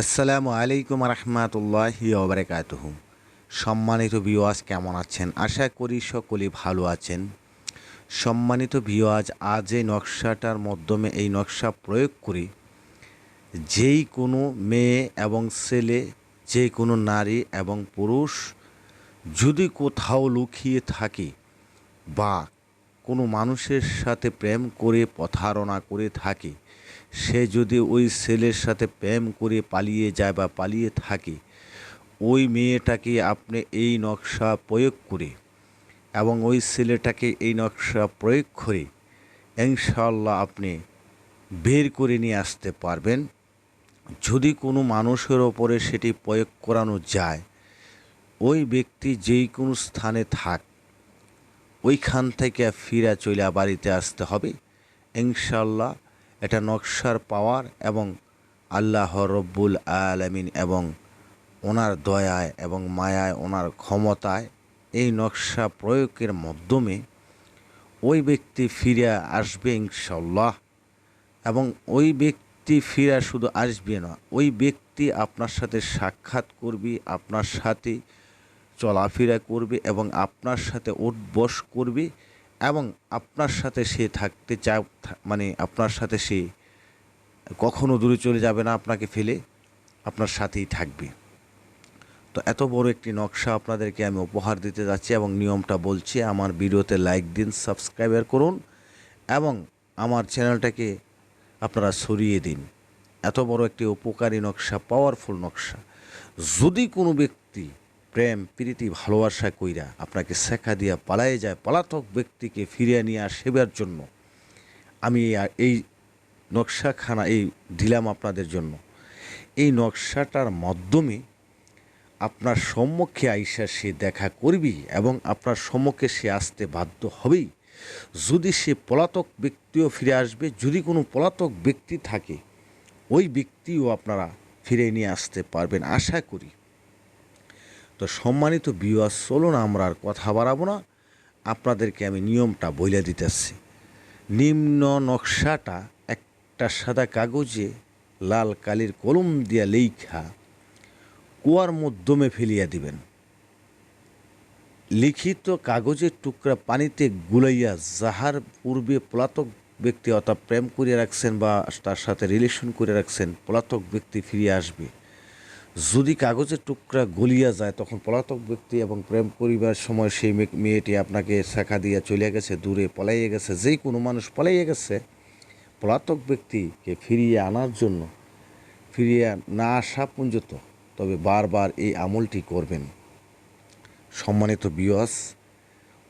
আসসালামু আলাইকুম রহমতুল্লাহি ওবরাকাতুহ সম্মানিত বিওয়াজ কেমন আছেন? আশা করি সকলেই ভালো আছেন। সম্মানিত বিওয়াজ আজ এই নকশাটার মাধ্যমে এই নকশা প্রয়োগ করি। যেই কোনো মেয়ে এবং ছেলে, যে কোনো নারী এবং পুরুষ যদি কোথাও লুকিয়ে থাকে বা কোনো মানুষের সাথে প্রেম করে, প্রতারণা করে থাকে সে যদি ওই ছেলের সাথে প্রেম করে পালিয়ে যায় বা পালিয়ে থাকে, ওই মেয়েটাকে আপনি এই নকশা প্রয়োগ করে এবং ওই ছেলেটাকে এই নকশা প্রয়োগ করে ইনশাল্লাহ আপনি বের করে নিয়ে আসতে পারবেন। যদি কোনো মানুষের ওপরে সেটি প্রয়োগ করানো যায়, ওই ব্যক্তি যেই কোনো স্থানে থাক, ওইখান থেকে ফিরা চলে বাড়িতে আসতে হবে। ইনশাল্লাহ এটা নকশার পাওয়ার এবং আল্লাহ রব্বুল আলমিন এবং ওনার দয়ায় এবং মায়ায় ওনার ক্ষমতায় এই নকশা প্রয়োগের মাধ্যমে ওই ব্যক্তি ফিরে আসবে ইনশাল্লাহ এবং ওই ব্যক্তি ফিরে শুধু আসবে না, ওই ব্যক্তি আপনার সাথে সাক্ষাৎ করবে, আপনার সাথে চলাফেরা করবে এবং আপনার সাথে উঠবস করবে। এবং আপনার সাথে সে থাকতে চায় মানে আপনার সাথে সে কখনো দূরে চলে যাবে না আপনাকে ফেলে, আপনার সাথেই থাকবে। তো এত বড় একটি নকশা আপনাদেরকে আমি উপহার দিতে যাচ্ছি এবং নিয়মটা বলছি, আমার ভিডিওতে লাইক দিন সাবস্ক্রাইবার করুন এবং আমার চ্যানেলটাকে আপনারা সরিয়ে দিন। এত বড় একটি উপকারী নকশা পাওয়ারফুল নকশা। যদি কোনো ব্যক্তি প্রেম, প্রীতি, ভালোবাসা কইরা আপনাকে শেখা দিয়া পালায়ে যায় পলাতক ব্যক্তিকে ফিরিয়ে নিয়ে আসবার জন্য। আমি এই- এই নকশাখানা, এই দিলাম আপনাদের জন্য। এই নকশাটার মাধ্যমে আপনার সম্মুখে আইসা সে দেখা করবি এবং আপনার সম্মুখে সে আসতে বাধ্য হবেই। যদি সে পলাতক ব্যক্তিও ফিরে আসবে, যদি কোনো পলাতক ব্যক্তি থাকে, ওই ব্যক্তিও আপনারা ফিরে নিয়ে আসতে পারবেন, আশা করি। তো সম্মানিত বিওয়াস চলুন আমরা আর কথা বাড়াবো না। আপনাদেরকে আমি নিয়মটা বইলে দিতেছি। নিম্ন নকশাটা একটা সাদা কাগজে লাল কালির কলম দিয়া লেখা কুয়ার মধ্যমে ফেলিয়া দিবেন। লিখিত কাগজের টুকরা পানিতে গুলাইয়া যাহার পূর্বে পলাতক ব্যক্তি অর্থাৎ প্রেম করিয়া রাখছেন বা তার সাথে রিলেশন করে রাখছেন, পলাতক ব্যক্তি ফিরিয়ে আসবে। যদি কাগজের টুকরা গলিয়া যায়, তখন পলাতক ব্যক্তি এবং প্রেম করিবার সময় সেই মেয়েটি আপনাকে শেখা দিয়া চলে গেছে, দূরে পলাইয়ে গেছে, যেই কোনো মানুষ পলাইয়ে গেছে, পলাতক ব্যক্তিকে ফিরিয়ে আনার জন্য, ফিরিয়ে না আসা পর্যন্ত তবে বারবার এই আমলটি করবেন। সম্মানিত বিয়স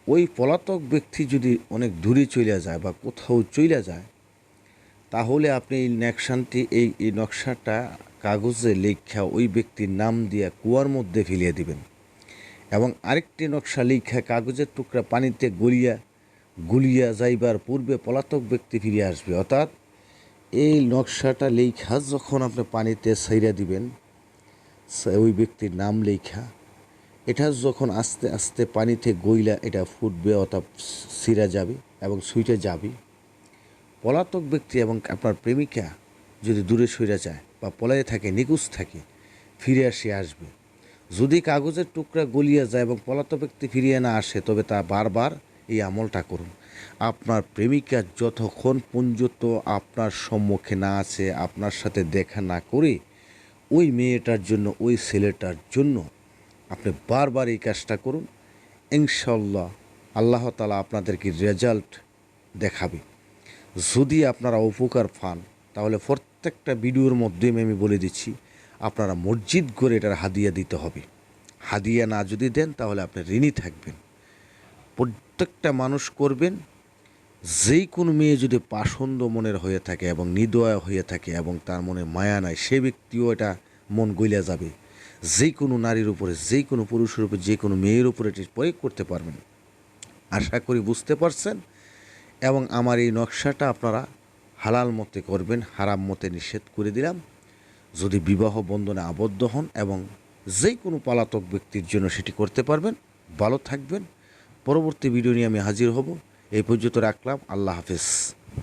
ওই পলাতক ব্যক্তি যদি অনেক দূরে চলে যায় বা কোথাও চলে যায়, তাহলে আপনি এই নকশানটি এই নকশাটা কাগজে লেখা ওই ব্যক্তির নাম দিয়ে কুয়ার মধ্যে ফেলিয়ে দিবেন। এবং আরেকটি নকশা লেখা কাগজের টুকরা পানিতে গলিয়া গুলিয়া যাইবার পূর্বে পলাতক ব্যক্তি ফিরে আসবে। অর্থাৎ এই নকশাটা লেখা যখন আপনি পানিতে সাইরা দিবেন ওই ব্যক্তির নাম লেখা, এটা যখন আস্তে আস্তে পানিতে গইলা এটা ফুটবে, অর্থাৎ সিরা যাবে এবং সুইটে যাবে। পলাতক ব্যক্তি এবং আপনার প্রেমিকা যদি দূরে সরে যায় বা পলায়ে থাকে নিকুজ থাকে, ফিরে আসে, আসবে। যদি কাগজের টুকরা গলিয়ে যায় এবং পলাত ব্যক্তি ফিরিয়ে না আসে, তবে তা বারবার এই আমলটা করুন। আপনার প্রেমিকা যতক্ষণ পর্যন্ত আপনার সম্মুখে না আছে, আপনার সাথে দেখা না করে, ওই মেয়েটার জন্য, ওই ছেলেটার জন্য আপনি বারবার এই কাজটা করুন। ইনশাল্লাহ আল্লাহ তালা আপনাদেরকে রেজাল্ট দেখাবে। যদি আপনারা উপকার পান, তাহলে প্রত্যেকটা ভিডিওর মাধ্যমে আমি বলে দিচ্ছি, আপনারা মসজিদ করে এটার হাদিয়া দিতে হবে। হাদিয়া না যদি দেন, তাহলে আপনি ঋণী থাকবেন। প্রত্যেকটা মানুষ করবেন, যেই কোনো মেয়ে যদি পাসন্দ মনের হয়ে থাকে এবং নিদয়া হয়ে থাকে এবং তার মনে মায়া নাই, সে ব্যক্তিও এটা মন গইলা যাবে। যে কোনো নারীর উপরে যে কোনো পুরুষের উপরে, যে কোনো মেয়ের উপরে এটি প্রয়োগ করতে পারবেন। আশা করি বুঝতে পারছেন এবং আমার এই নকশাটা আপনারা হালাল মতে করবেন, হারাম মতে নিষেধ করে দিলাম। যদি বিবাহ বন্ধনে আবদ্ধ হন এবং যে কোনো পলাতক ব্যক্তির জন্য সেটি করতে পারবেন, ভালো থাকবেন। পরবর্তী ভিডিও নিয়ে আমি হাজির হব। এই পর্যন্ত রাখলাম। আল্লাহ হাফেজ।